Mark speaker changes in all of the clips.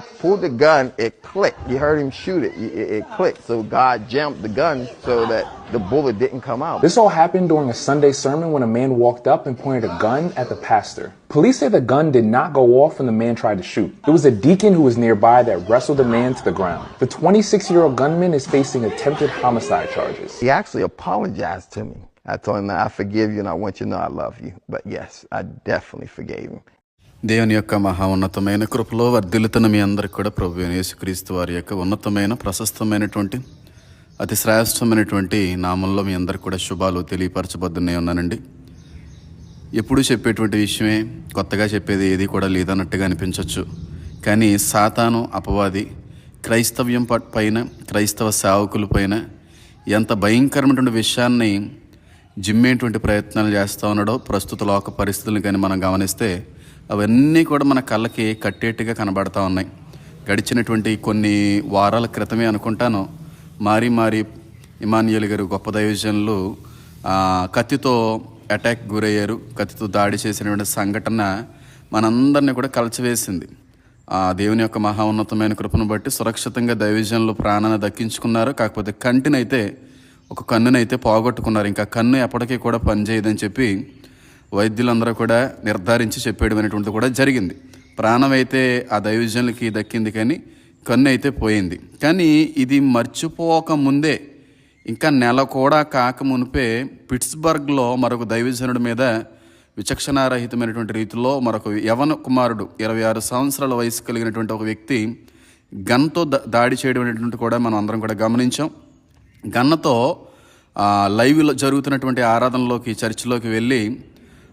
Speaker 1: he pulled the gun, it clicked. You heard him shoot it. It, it clicked. So God jammed the gun so that the bullet didn't come out.
Speaker 2: This all happened during a Sunday sermon when a man walked up and pointed a gun at the pastor. Police say the gun did not go off when the man tried to shoot. It was a deacon who was nearby that wrestled the man to the ground. The 26 year old gunman is facing attempted homicide charges.
Speaker 1: He actually apologized to me. I told him, that I forgive you and I want you to know I love you. But yes, I definitely forgave him.
Speaker 3: దేవుని యొక్క మహా ఉన్నతమైన కృపలో వర్ధిల్లుతున్న మీ అందరికి కూడా ప్రభు యేసుక్రీస్తు వారి యొక్క ఉన్నతమైన ప్రశస్తమైనటువంటి అతి శ్రేష్టమైనటువంటి నామంలో మీ అందరికి కూడా శుభాలు తెలియపరచబద్దునే ఉన్నానండి ఎప్పుడు చెప్పేటువంటి విషయమే కొత్తగా చెప్పేది ఏది కూడా లేదన్నట్టుగా అనిపించవచ్చు కానీ సాతాను అపవాది క్రైస్తవ్యం పైన క్రైస్తవ సేవకుల పైన ఎంత భయంకరమైనటువంటి విషయాన్ని జిమ్మేటువంటి ప్రయత్నాలు చేస్తూ ఉన్నాడో ప్రస్తుత లోక పరిస్థితులను కానీ మనం గమనిస్తే అవన్నీ కూడా మన కళ్ళకి కట్టేట్టుగా కనబడతా ఉన్నాయి. గడిచినటువంటి కొన్ని వారాల క్రితమే అనుకుంటాను. మారి మారి ఇమానియల్ గారు గొప్ప దైవజనులు కత్తితో అటాక్ గురయ్యారు. కత్తితో దాడి చేసినటువంటి సంఘటన మనందరినీ కూడా కలచివేసింది. ఆ దేవుని యొక్క మహా ఉన్నతమైన కృపను బట్టి సురక్షితంగా దైవజనులు ప్రాణాన్ని దక్కించుకున్నారు. కాకపోతే కంటినైతే ఒక కన్నునైతే పోగొట్టుకున్నారు. ఇంకా కన్ను ఎప్పటికీ కూడా పనిచేయదని చెప్పి వైద్యులందరూ కూడా నిర్ధారించి చెప్పేయడం అనేటువంటిది కూడా జరిగింది. ప్రాణం అయితే ఆ దైవజనులకి దక్కింది కానీ కన్ను అయితే పోయింది. కానీ ఇది మర్చిపోక ముందే ఇంకా నెల కూడా కాక మునిపే పిట్స్బర్గ్లో మరొక దైవజనుడి మీద విచక్షణారహితమైనటువంటి రీతిలో మరొక యవన కుమారుడు ఇరవై ఆరు సంవత్సరాల వయసు కలిగినటువంటి ఒక వ్యక్తి గన్తో దాడి చేయడం అనేటువంటి కూడా మనం అందరం కూడా గమనించాం. గన్నతో లైవ్లో జరుగుతున్నటువంటి ఆరాధనలోకి చర్చిలోకి వెళ్ళి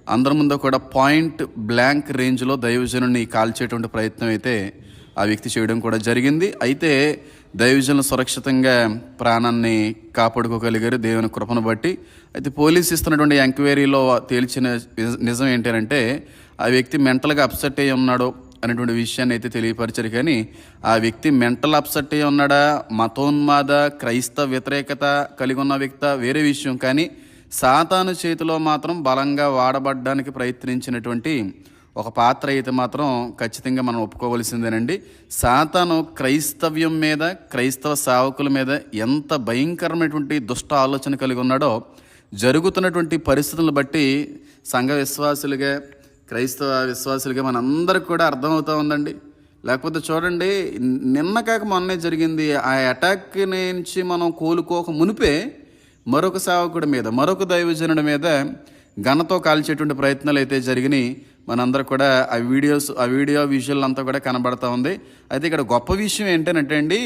Speaker 3: అందరి ముందు కూడా పాయింట్ బ్లాంక్ రేంజ్లో దైవజనుని కాల్చేటువంటి ప్రయత్నం అయితే ఆ వ్యక్తి చేయడం కూడా జరిగింది. అయితే దైవజనులు సురక్షితంగా ప్రాణాన్ని కాపాడుకోగలిగారు దేవుని కృపను బట్టి. అయితే పోలీస్ ఇస్తున్నటువంటి ఎంక్వైరీలో తేల్చిన నిజ- నిజం ఏంటంటే ఆ వ్యక్తి మెంటల్గా అప్సెట్ అయ్యి ఉన్నాడు అనేటువంటి విషయాన్ని అయితే తెలియపరిచారు. కానీ ఆ వ్యక్తి మెంటల్ అప్సెట్ అయ్యి ఉన్నాడా మతోన్మాద క్రైస్తవ వ్యతిరేకత కలిగి ఉన్న వ్యక్త వేరే విషయం. కానీ సాతాను చేతిలో మాత్రం బలంగా వాడబడ్డానికి ప్రయత్నించినటువంటి ఒక పాత్ర అయితే మాత్రం ఖచ్చితంగా మనం ఒప్పుకోవలసిందేనండి. సాతాను క్రైస్తవ్యం మీద క్రైస్తవ సేవకుల మీద ఎంత భయంకరమైనటువంటి దుష్ట ఆలోచన కలిగి ఉన్నాడో జరుగుతున్నటువంటి పరిస్థితులను బట్టి సంఘ విశ్వాసులుగా క్రైస్తవ విశ్వాసులుగా మనందరికి కూడా అర్థమవుతూ ఉందండి. లేకపోతే చూడండి నిన్న కాక మొన్నే జరిగింది. ఆ అటాక్ నుంచి మనం కోలుకోక మునిపే మరొక సేవకుడి మీద మరొక దైవజనుడి మీద ఘనతో కాల్చేటువంటి ప్రయత్నాలు అయితే జరిగినాయి. మనందరూ కూడా ఆ వీడియోస్ ఆ వీడియో విజువల్ అంతా కూడా కనబడతా ఉంది. అయితే ఇక్కడ గొప్ప విషయం ఏంటంటే అండి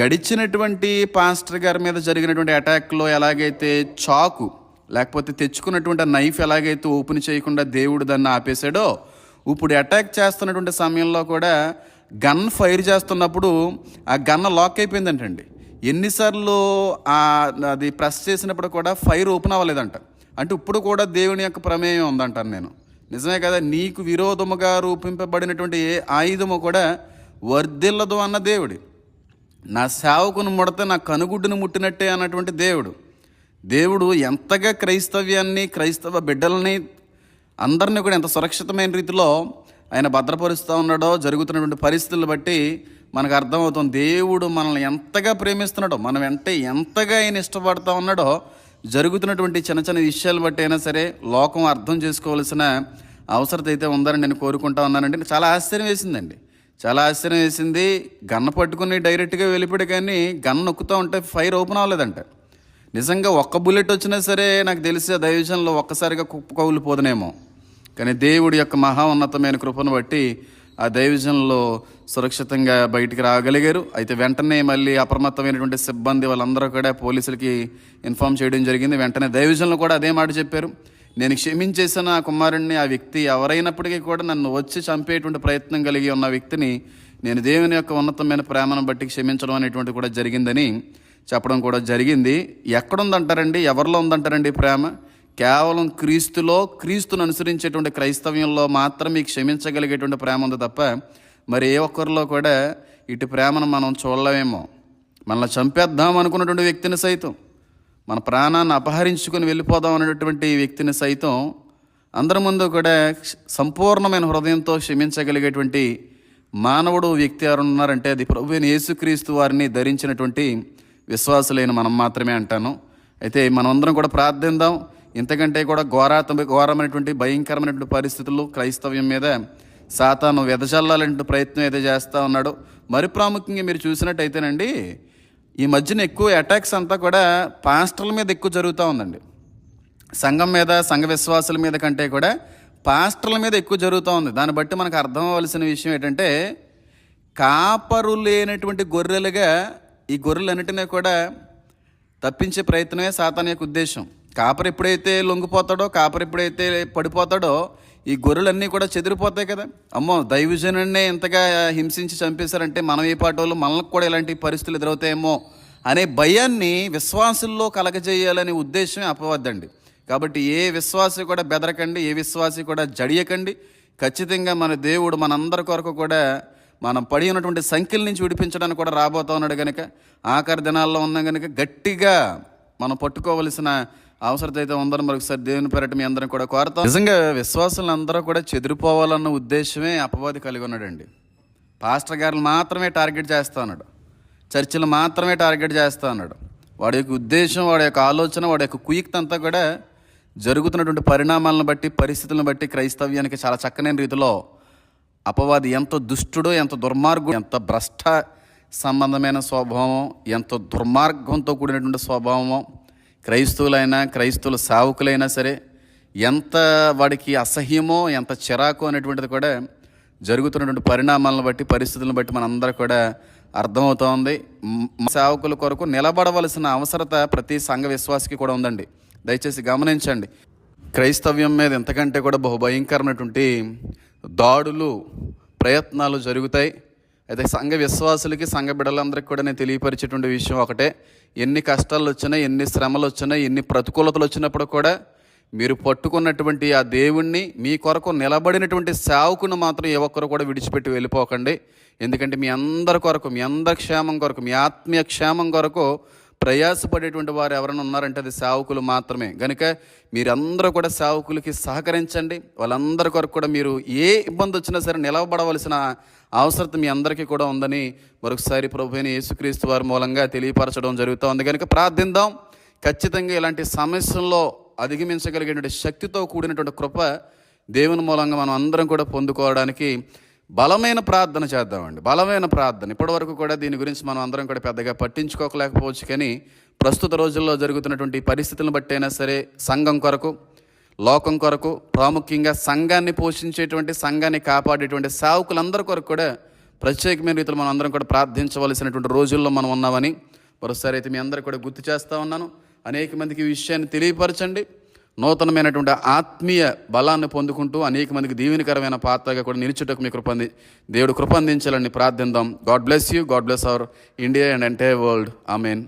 Speaker 3: గడిచినటువంటి పాస్టర్ గారి మీద జరిగినటువంటి అటాక్లో ఎలాగైతే చాకు లేకపోతే తెచ్చుకున్నటువంటి నైఫ్ ఎలాగైతే ఓపెన్ చేయకుండా దేవుడు దాన్ని ఆపేశాడో ఇప్పుడు అటాక్ చేస్తున్నటువంటి సమయంలో కూడా గన్ ఫైర్ చేస్తున్నప్పుడు ఆ గన్న లాక్ అయిపోయిందంటండి. ఎన్నిసార్లు అది ప్రెస్ చేసినప్పుడు కూడా ఫైర్ ఓపెన్ అవ్వలేదంట. అంటే ఇప్పుడు కూడా దేవుని యొక్క ప్రమేయం ఉందంటాను నేను. నిజమే కదా నీకు విరోధముగా రూపింపబడినటువంటి ఏ ఆయుధము కూడా వర్ధిల్లదు అన్న దేవుడు. నా సేవకును ముడితే నా కనుగుడ్డును ముట్టినట్టే అన్నటువంటి దేవుడు. దేవుడు ఎంతగా క్రైస్తవ్యాన్ని క్రైస్తవ బిడ్డలని అందరినీ కూడా ఎంత సురక్షితమైన రీతిలో ఆయన భద్రపరుస్తూ ఉన్నాడో జరుగుతున్నటువంటి పరిస్థితులు బట్టి మనకు అర్థమవుతుంది దేవుడు మనల్ని ఎంతగా ప్రేమిస్తున్నాడో మనం వెంటే ఎంతగా ఆయన ఇష్టపడుతూ ఉన్నాడో జరుగుతున్నటువంటి చిన్న చిన్న విషయాలు బట్టి అయినా సరే లోకం అర్థం చేసుకోవాల్సిన అవసరత అయితే ఉందని నేను కోరుకుంటా ఉన్నానండి. చాలా ఆశ్చర్యం వేసిందండి. చాలా ఆశ్చర్యం వేసింది. గన్న పట్టుకుని డైరెక్ట్గా వెళ్ళిపోయాడు కానీ గన్న నొక్కుతూ ఉంటే ఫైర్ ఓపెన్ అవ్వలేదంట. నిజంగా ఒక్క బుల్లెట్ వచ్చినా సరే నాకు తెలిసి ఆ దైవజంలో ఒక్కసారిగా కుప్ప కౌలు పోదనేమో కానీ దేవుడి యొక్క మహా ఉన్నతమైన కృపను బట్టి ఆ దైవజనంలో సురక్షితంగా బయటికి రాగలిగారు. అయితే వెంటనే మళ్ళీ అప్రమత్తమైనటువంటి సిబ్బంది వాళ్ళందరూ కూడా పోలీసులకి ఇన్ఫామ్ చేయడం జరిగింది. వెంటనే దైవజనులు కూడా అదే మాట చెప్పారు. నేను క్షమించేసిన ఆ కుమారుణ్ణి ఆ వ్యక్తి ఎవరైనప్పటికీ కూడా నన్ను వచ్చి చంపేటువంటి ప్రయత్నం కలిగి ఉన్న వ్యక్తిని నేను దేవుని యొక్క ఉన్నతమైన ప్రేమను బట్టి క్షమించడం అనేటువంటి కూడా జరిగిందని చెప్పడం కూడా జరిగింది. ఎక్కడుందంటారండి? ఎవరిలో ఉందంటారండి ప్రేమ? కేవలం క్రీస్తులో క్రీస్తును అనుసరించేటువంటి క్రైస్తవ్యంలో మీకు క్షమించగలిగేటువంటి ప్రేమ ఉంది తప్ప మరి ఏ ఒక్కరిలో కూడా ఇటు ప్రేమను మనం చూడలేమేమో. మనల్ని చంపేద్దాం అనుకున్నటువంటి వ్యక్తిని సైతం మన ప్రాణాన్ని అపహరించుకొని వెళ్ళిపోదాం అనేటువంటి వ్యక్తిని సైతం అందరి ముందు కూడా సంపూర్ణమైన హృదయంతో క్షమించగలిగేటువంటి మానవుడు వ్యక్తి ఎవరు ఉన్నారంటే అది ప్రభు యేసుక్రీస్తు వారిని ధరించినటువంటి విశ్వాసులైన మనం మాత్రమే అంటాను. అయితే మనమందరం కూడా ప్రార్థిద్దాం ఇంతకంటే కూడా ఘోరాత ఘోరమైనటువంటి భయంకరమైనటువంటి పరిస్థితులు క్రైస్తవ్యం మీద. సాతాను వెదజల్లాలంటే ప్రయత్నం అయితే చేస్తూ ఉన్నాడు. మరి ప్రాముఖ్యంగా మీరు చూసినట్టయితేనండి ఈ మధ్యన ఎక్కువ అటాక్స్ అంతా కూడా పాస్టర్ల మీద ఎక్కువ జరుగుతూ ఉందండి. సంఘం మీద సంఘ విశ్వాసుల మీద కంటే కూడా పాస్టర్ల మీద ఎక్కువ జరుగుతూ ఉంది. దాన్ని బట్టి మనకు అర్థం అవ్వాల్సిన విషయం ఏంటంటే కాపరు లేనటువంటి గొర్రెలుగా ఈ గొర్రెలన్నిటినీ కూడా తప్పించే ప్రయత్నమే సాతాన్ యొక్క ఉద్దేశం. కాపరు ఎప్పుడైతే లొంగిపోతాడో కాపరు ఎప్పుడైతే పడిపోతాడో ఈ గొర్రెలన్నీ కూడా చెదిరిపోతాయి కదా. అమ్మో దైవజనుడినే ఇంతగా హింసించి చంపేశారంటే మనం ఈ పాట వాళ్ళు మనకు కూడా ఇలాంటి పరిస్థితులు ఎదురవుతాయేమో అనే భయాన్ని విశ్వాసుల్లో కలగజేయాలనే ఉద్దేశమే అపవద్దండి కాబట్టి ఏ విశ్వాసి కూడా బెదరకండి ఏ విశ్వాసి కూడా జడియకండి. ఖచ్చితంగా మన దేవుడు మనందరి కొరకు కూడా మనం పడి ఉన్నటువంటి సంఖ్యల నుంచి విడిపించడానికి కూడా రాబోతా ఉన్నాడు కనుక ఆఖరి దినాల్లో ఉన్నాం కనుక గట్టిగా మనం పట్టుకోవలసిన అవసరత అయితే ఉందని మరొకసారి దేవుని పేరట మీ అందరం కూడా కోరుతాం. నిజంగా విశ్వాసులు అందరూ కూడా చెదిరిపోవాలన్న ఉద్దేశమే అపవాది కలిగి ఉన్నాడండి. పాస్టర్ గారిని మాత్రమే టార్గెట్ చేస్తా ఉన్నాడు. చర్చిలు మాత్రమే టార్గెట్ చేస్తా ఉన్నాడు. వాడి యొక్క ఉద్దేశం వాడి యొక్క ఆలోచన వాడి యొక్క కుయుక్త అంతా కూడా జరుగుతున్నటువంటి పరిణామాలను బట్టి పరిస్థితులను బట్టి క్రైస్తవ్యానికి చాలా చక్కనైన రీతిలో అపవాది ఎంత దుష్టుడో ఎంత దుర్మార్గుడు ఎంత భ్రష్ట సంబంధమైన స్వభావం ఎంత దుర్మార్గంతో కూడినటువంటి స్వభావమో క్రైస్తవులైనా క్రైస్తవుల సావుకులైనా సరే ఎంత వాడికి అసహ్యమో ఎంత చిరాకు అనేటువంటిది కూడా జరుగుతున్నటువంటి పరిణామాలను బట్టి పరిస్థితులను బట్టి మనందరూ కూడా అర్థమవుతోంది. సేవకుల కొరకు నిలబడవలసిన అవసరత ప్రతి సంఘ విశ్వాసకి కూడా ఉందండి. దయచేసి గమనించండి. క్రైస్తవ్యం మీద ఎంతకంటే కూడా బహుభయంకరమైనటువంటి దాడులు ప్రయత్నాలు జరుగుతాయి. అయితే సంఘ విశ్వాసులకి సంఘ బిడ్డలందరికీ కూడా నేను తెలియపరిచేటువంటి విషయం ఒకటే. ఎన్ని కష్టాలు వచ్చినా ఎన్ని శ్రమలు వచ్చినా ఎన్ని ప్రతికూలతలు వచ్చినప్పుడు కూడా మీరు పట్టుకున్నటువంటి ఆ దేవుణ్ణి మీ కొరకు నిలబడినటువంటి సేవకును మాత్రం ఏ ఒక్కరు కూడా విడిచిపెట్టి వెళ్ళిపోకండి. ఎందుకంటే మీ అందరి కొరకు మీ అందరి క్షేమం కొరకు మీ ఆత్మీయ క్షేమం కొరకు ప్రయాసపడేటువంటి వారు ఎవరైనా ఉన్నారంటే అది సేవకులు మాత్రమే. కనుక మీరందరూ కూడా సేవకులకి సహకరించండి. వాళ్ళందరి కొరకు కూడా మీరు ఏ ఇబ్బంది వచ్చినా సరే నిలవబడవలసిన అవసరం మీ అందరికీ కూడా ఉందని మరొకసారి ప్రభు అయిన యేసుక్రీస్తు వారి మూలంగా తెలియపరచడం జరుగుతోంది. కనుక ప్రార్థిద్దాం. ఖచ్చితంగా ఇలాంటి సమస్యల్లో అధిగమించగలిగినటువంటి శక్తితో కూడినటువంటి కృప దేవుని మూలంగా మనం అందరం కూడా పొందుకోవడానికి బలమైన ప్రార్థన చేద్దామండి. బలమైన ప్రార్థన. ఇప్పటివరకు కూడా దీని గురించి మనం అందరం కూడా పెద్దగా పట్టించుకోకలేకపోవచ్చు కానీ ప్రస్తుత రోజుల్లో జరుగుతున్నటువంటి పరిస్థితులను బట్టి అయినా సరే సంఘం కొరకు లోకం కొరకు ప్రాముఖ్యంగా సంఘాన్ని పోషించేటువంటి సంఘాన్ని కాపాడేటువంటి సేవకులందరి కొరకు కూడా ప్రత్యేకమైన రీతిలో మనం అందరం కూడా ప్రార్థించవలసినటువంటి రోజుల్లో మనం ఉన్నామని మరోసారి అయితే మీ అందరూ కూడా గుర్తు చేస్తూ ఉన్నాను. అనేక మందికి ఈ విషయాన్ని తెలియపరచండి. నూతనమైనటువంటి ఆత్మీయ బలాన్ని పొందుకుంటూ అనేక మందికి దీవెనకరమైన పాత్రగా కూడా నిలిచుటకు మీ కృపంది దేవుడు కృప అందించాలని God bless you. God bless our India and entire world. I mean